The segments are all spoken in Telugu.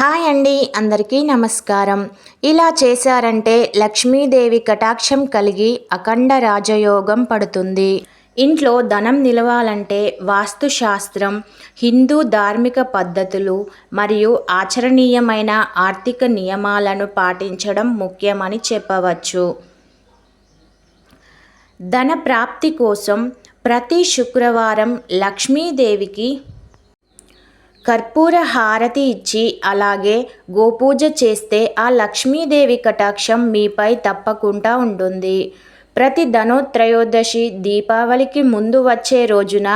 హాయ్ అండి అందరికీ నమస్కారం. ఇలా చేశారంటే లక్ష్మీదేవి కటాక్షం కలిగి అఖండ రాజయోగం పడుతుంది. ఇంట్లో ధనం నిలవాలంటే వాస్తుశాస్త్రం హిందూ ధార్మిక పద్ధతులు మరియు ఆచరణీయమైన ఆర్థిక నియమాలను పాటించడం ముఖ్యమని చెప్పవచ్చు. ధన ప్రాప్తి కోసం ప్రతి శుక్రవారం లక్ష్మీదేవికి కర్పూర హారతి ఇచ్చి అలాగే గోపూజ చేస్తే ఆ లక్ష్మీదేవి కటాక్షం మీపై తప్పకుండా ఉంటుంది. ప్రతి ధనోత్రయోదశి దీపావళికి ముందు వచ్చే రోజున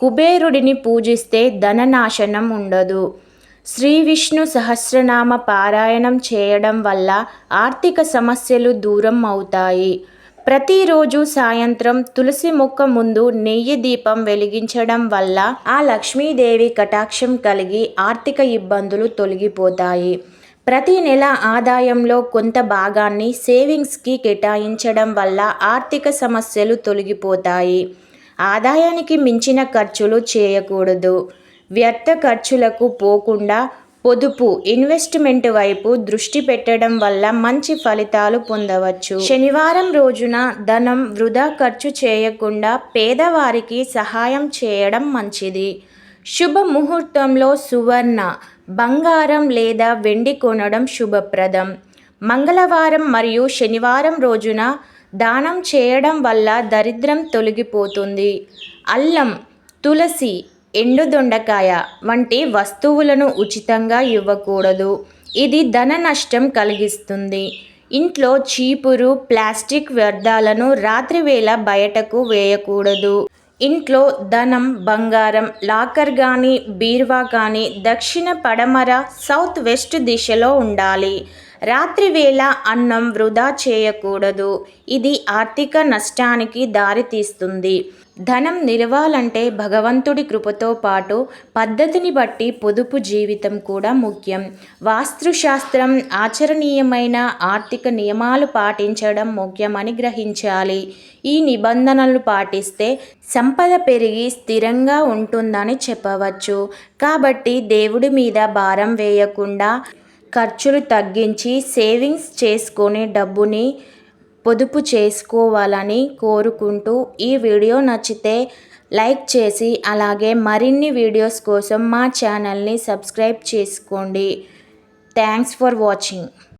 కుబేరుడిని పూజిస్తే ధననాశనం ఉండదు. శ్రీ విష్ణు సహస్రనామ పారాయణం చేయడం వల్ల ఆర్థిక సమస్యలు దూరం అవుతాయి. ప్రతిరోజు సాయంత్రం తులసి మొక్క ముందు నెయ్యి దీపం వెలిగించడం వల్ల ఆ లక్ష్మీదేవి కటాక్షం కలిగి ఆర్థిక ఇబ్బందులు తొలగిపోతాయి. ప్రతి నెల ఆదాయంలో కొంత భాగాన్ని సేవింగ్స్కి కేటాయించడం వల్ల ఆర్థిక సమస్యలు తొలగిపోతాయి. ఆదాయానికి మించిన ఖర్చులు చేయకూడదు. వ్యర్థ ఖర్చులకు పోకుండా పొదుపు ఇన్వెస్ట్మెంట్ వైపు దృష్టి పెట్టడం వల్ల మంచి ఫలితాలు పొందవచ్చు. శనివారం రోజున ధనం వృధా ఖర్చు చేయకుండా పేదవారికి సహాయం చేయడం మంచిది. శుభ ముహూర్తంలో సువర్ణ బంగారం లేదా వెండి కొనడం శుభప్రదం. మంగళవారం మరియు శనివారం రోజున దానం చేయడం వల్ల దరిద్రం తొలగిపోతుంది. అల్లం తులసి ఎండు దొండకాయ వంటి వస్తువులను ఉచితంగా ఇవ్వకూడదు. ఇది ధన నష్టం కలిగిస్తుంది. ఇంట్లో చీపురు ప్లాస్టిక్ వ్యర్థాలను రాత్రివేళ బయటకు వేయకూడదు. ఇంట్లో ధనం బంగారం లాకర్ కానీ బీర్వా కానీ దక్షిణ పడమర సౌత్ వెస్ట్ దిశలో ఉండాలి. రాత్రివేళ అన్నం వృధా చేయకూడదు. ఇది ఆర్థిక నష్టానికి దారితీస్తుంది. ధనం నిలవాలంటే భగవంతుడి కృపతో పాటు పద్ధతిని బట్టి పొదుపు జీవితం కూడా ముఖ్యం. వాస్తుశాస్త్రం ఆచరణీయమైన ఆర్థిక నియమాలు పాటించడం ముఖ్యమని గ్రహించాలి. ఈ నిబంధనలు పాటిస్తే సంపద పెరిగి స్థిరంగా ఉంటుందని చెప్పవచ్చు. కాబట్టి దేవుడి మీద భారం వేయకుండా ఖర్చులు తగ్గించి సేవింగ్స్ చేసుకునే డబ్బుని పొదుపు చేసుకోవాలని కోరుకుంటూ ఈ వీడియో నచ్చితే లైక్ చేసి అలాగే మరిన్ని వీడియోస్ కోసం మా ఛానల్ని సబ్స్క్రైబ్ చేసుకోండి. Thanks for watching.